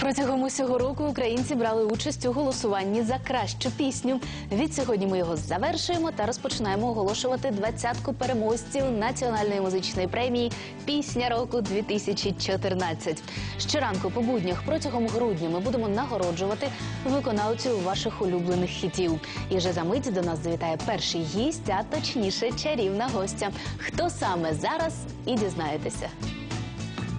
Протягом усього року українці брали участь у голосуванні за кращу пісню. Відсьогодні ми його завершуємо та розпочинаємо оголошувати двадцятку переможців національної музичної премії Пісня року 2014 Щоранку по буднях протягом грудня ми будемо нагороджувати виконавців ваших улюблених хітів. І вже за мить до нас завітає перший гість, а точніше чарівна гостя. Хто саме зараз і дізнаєтеся.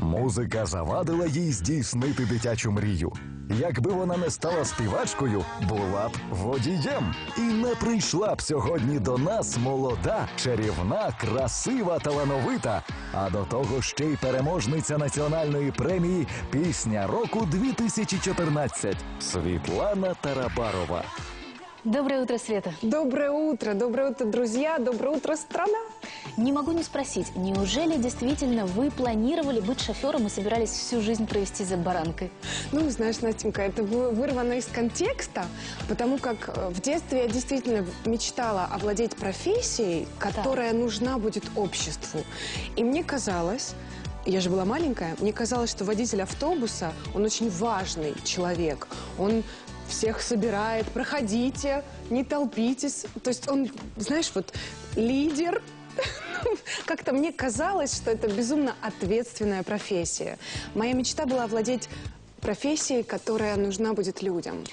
Музика завадила їй здійснити дитячу мрію. Якби вона не стала співачкою, була б водієм. І не прийшла б сьогодні до нас молода, чарівна, красива, талановита, а до того ще й переможниця національної премії Пісня року 2014 Світлана Тарабарова. Доброе утро, Света. Доброе утро, доброе утро, друзья, доброе утро, страна. Не могу не спросить, неужели действительно вы планировали быть шофером и собирались всю жизнь провести за баранкой? Ну, знаешь, Настенька, это вы- вырвано из контекста, потому как э, в детстве я действительно мечтала овладеть профессией, которая нужна будет обществу. И мне казалось, я же была маленькая, мне казалось, что водитель автобуса, он очень важный человек. Он всех собирает, проходите, не толпитесь. То есть он, знаешь, вот лидер. Как-то мне казалось, что это безумно ответственная профессия. Моя мечта была овладеть профессией, которая нужна будет людям.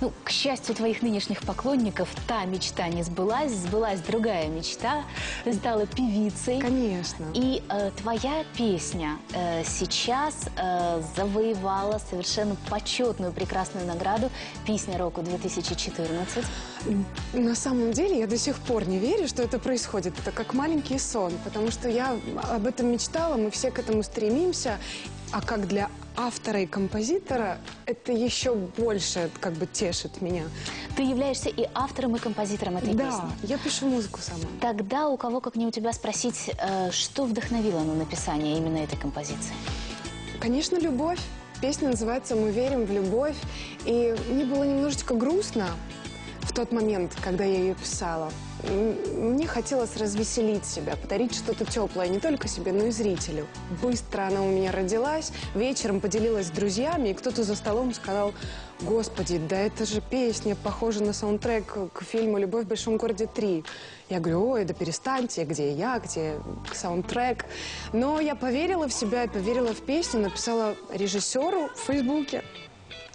Ну, к счастью твоих нынешних поклонников, та мечта не сбылась, сбылась другая мечта. Ты стала певицей. Конечно. И э, твоя песня э, сейчас э, завоевала совершенно почетную, прекрасную награду «Песня року 2014». На самом деле я до сих пор не верю, что это происходит. Это как маленький сон, потому что я об этом мечтала, мы все к этому стремимся. А как для автора и композитора, это еще больше как бы тешит меня. Ты являешься и автором, и композитором этой да, песни. я пишу музыку сама. Тогда у кого, как не у тебя, спросить, э, что вдохновило на написание именно этой композиции? Конечно, любовь. Песня называется «Мы верим в любовь». И мне было немножечко грустно в тот момент, когда я ее писала. Мне хотелось развеселить себя, подарить что-то теплое не только себе, но и зрителю. Быстро она у меня родилась, вечером поделилась с друзьями, и кто-то за столом сказал, «Господи, да это же песня, похожа на саундтрек к фильму «Любовь в большом городе 3». Я говорю, ой, да перестаньте, где я, где саундтрек. Но я поверила в себя и поверила в песню, написала режиссеру в Фейсбуке.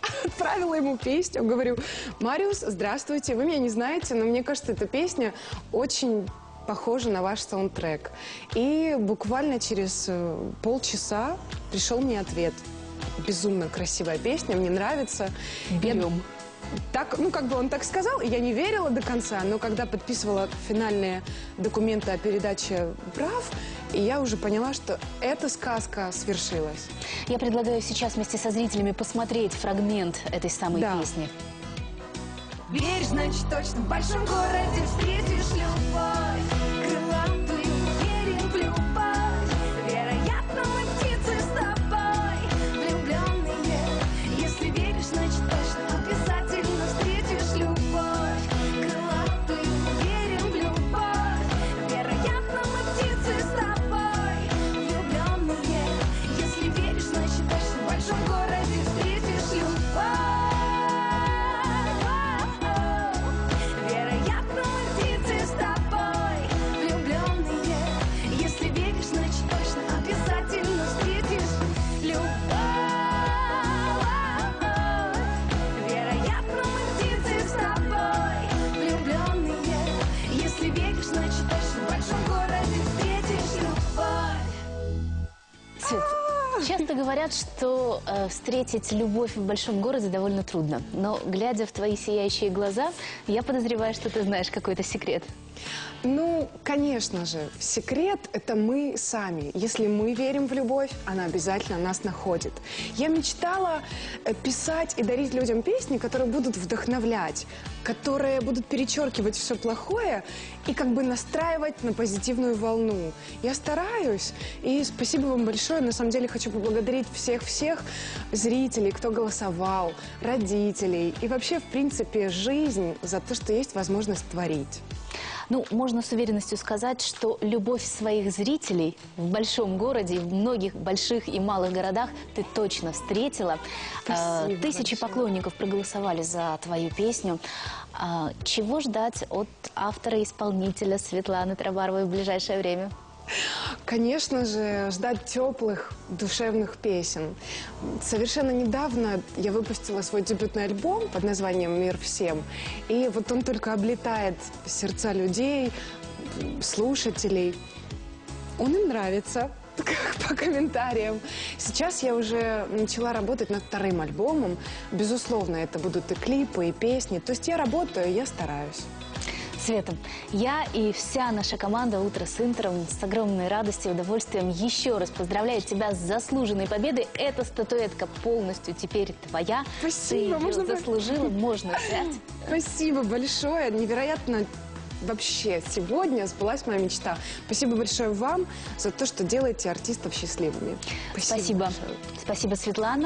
Отправила ему песню, говорю, Мариус, здравствуйте, вы меня не знаете, но мне кажется, эта песня очень похожа на ваш саундтрек. И буквально через э, полчаса пришел мне ответ. Безумно красивая песня, мне нравится. Я- Берем. Так, ну, как бы он так сказал, и я не верила до конца, но когда подписывала финальные документы о передаче прав, и я уже поняла, что эта сказка свершилась. Я предлагаю сейчас вместе со зрителями посмотреть фрагмент этой самой Да. песни. Веришь, значит, точно в большом городе встретишь любовь часто говорят, что э, встретить любовь в большом городе довольно трудно. Но, глядя в твои сияющие глаза, я подозреваю, что ты знаешь какой-то секрет. Ну, конечно же, секрет – это мы сами. Если мы верим в любовь, она обязательно нас находит. Я мечтала э, писать и дарить людям песни, которые будут вдохновлять, которые будут перечеркивать все плохое и как бы настраивать на позитивную волну. Я стараюсь, и спасибо вам большое. На самом деле хочу поблагодарить всех-всех зрителей, кто голосовал, родителей и вообще, в принципе, жизнь за то, что есть возможность творить. Ну, можно с уверенностью сказать, что любовь своих зрителей в большом городе, в многих больших и малых городах ты точно встретила. Спасибо Э, Тысячи большое. поклонников проголосовали за твою песню. А Чего ждать от автора-исполнителя Светланы Траваровой в ближайшее время? Конечно же, ждать теплых, душевных песен. Совершенно недавно я выпустила свой дебютный альбом под названием «Мир всем». И вот он только облетает сердца людей, слушателей. Он им нравится по комментариям. Сейчас я уже начала работать над вторым альбомом. Безусловно, это будут и клипы, и песни. То есть я работаю, я стараюсь. Света, я и вся наша команда «Утро с Интером» с огромной радостью и удовольствием еще раз поздравляю тебя с заслуженной победой. Эта статуэтка полностью теперь твоя. Спасибо, Ты можно заслужила, можно взять. Спасибо большое. Невероятно вообще сегодня сбылась моя мечта. Спасибо большое вам за то, что делаете артистов счастливыми. Спасибо. большое. Спасибо, Светлана.